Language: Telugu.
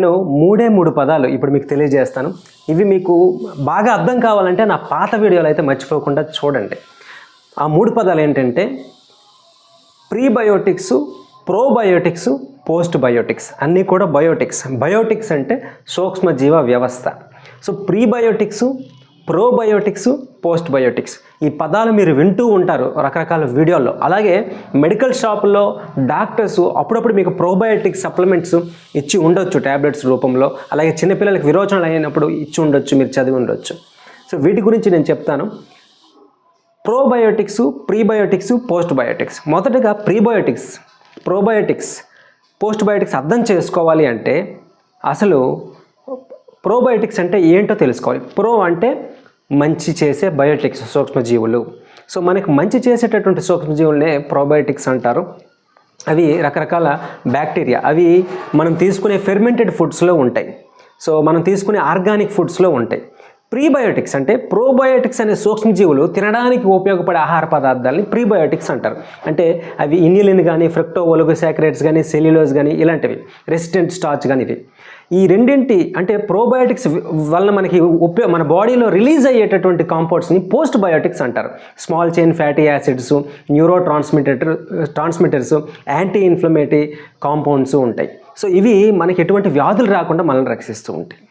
నేను మూడే మూడు పదాలు ఇప్పుడు మీకు తెలియజేస్తాను. ఇవి మీకు బాగా అర్థం కావాలంటే నా పాత వీడియోలు అయితే మర్చిపోకుండా చూడండి. ఆ మూడు పదాలు ఏంటంటే ప్రీబయోటిక్స్ ప్రోబయోటిక్స్ పోస్ట్ బయోటిక్స్ అన్నీ కూడా బయోటిక్స్. బయోటిక్స్ అంటే సూక్ష్మజీవ వ్యవస్థ. So prebiotics probiotics post biotics ఈ పదాలు మీరు వింటూ ఉంటారు రకరకాల వీడియోల్లో. అలాగే మెడికల్ షాపుల్లో డాక్టర్స్ అప్పుడప్పుడు మీకు ప్రోబయోటిక్ సప్లిమెంట్స్ ఇచ్చి ఉండొచ్చు ట్యాబ్లెట్స్ రూపంలో. అలాగే చిన్నపిల్లలకి విరోచనలు అయినప్పుడు ఇచ్చి ఉండొచ్చు మీరు చదివి ఉండొచ్చు. సో వీటి గురించి నేను చెప్తాను. ప్రోబయోటిక్స్ ప్రీబయోటిక్స్ పోస్ట్ బయోటిక్స్ మొదటగా ప్రీబయోటిక్స్ ప్రోబయోటిక్స్ పోస్ట్ బయోటిక్స్ అర్థం చేసుకోవాలి అంటే అసలు ప్రోబయోటిక్స్ అంటే ఏంటో తెలుసుకోవాలి. ప్రో అంటే మంచి చేసే బయోటిక్స్ సూక్ష్మజీవులు. సో మనకి మంచి చేసేటటువంటి సూక్ష్మజీవులనే ప్రోబయోటిక్స్ అంటారు. అవి రకరకాల బ్యాక్టీరియా. అవి మనం తీసుకునే ఫెర్మెంటెడ్ ఫుడ్స్లో ఉంటాయి. సో మనం తీసుకునే ఆర్గానిక్ ఫుడ్స్లో ఉంటాయి. ప్రీబయోటిక్స్ అంటే ప్రోబయోటిక్స్ అనే సూక్ష్మజీవులు తినడానికి ఉపయోగపడే ఆహార పదార్థాలని ప్రీబయోటిక్స్ అంటారు. అంటే అవి ఇన్యులిన్ కానీ ఫ్రక్టో ఒలిగోసాక్రేట్స్ కానీ సెల్యులోజ్ కానీ ఇలాంటివి రెసిస్టెంట్ స్టార్చ్ కానీ ఇవి. ఈ రెండింటి అంటే ప్రోబయోటిక్స్ వలన మనకి ఉపయోగ మన బాడీలో రిలీజ్ అయ్యేటటువంటి కాంపౌండ్స్ని పోస్ట్ బయోటిక్స్ అంటారు. Small chain fatty acids neurotransmitter transmitters anti inflammatory compounds ఉంటాయి. సో ఇవి మనకి ఎటువంటి వ్యాధులు రాకుండా మనల్ని రక్షిస్తూ ఉంటాయి.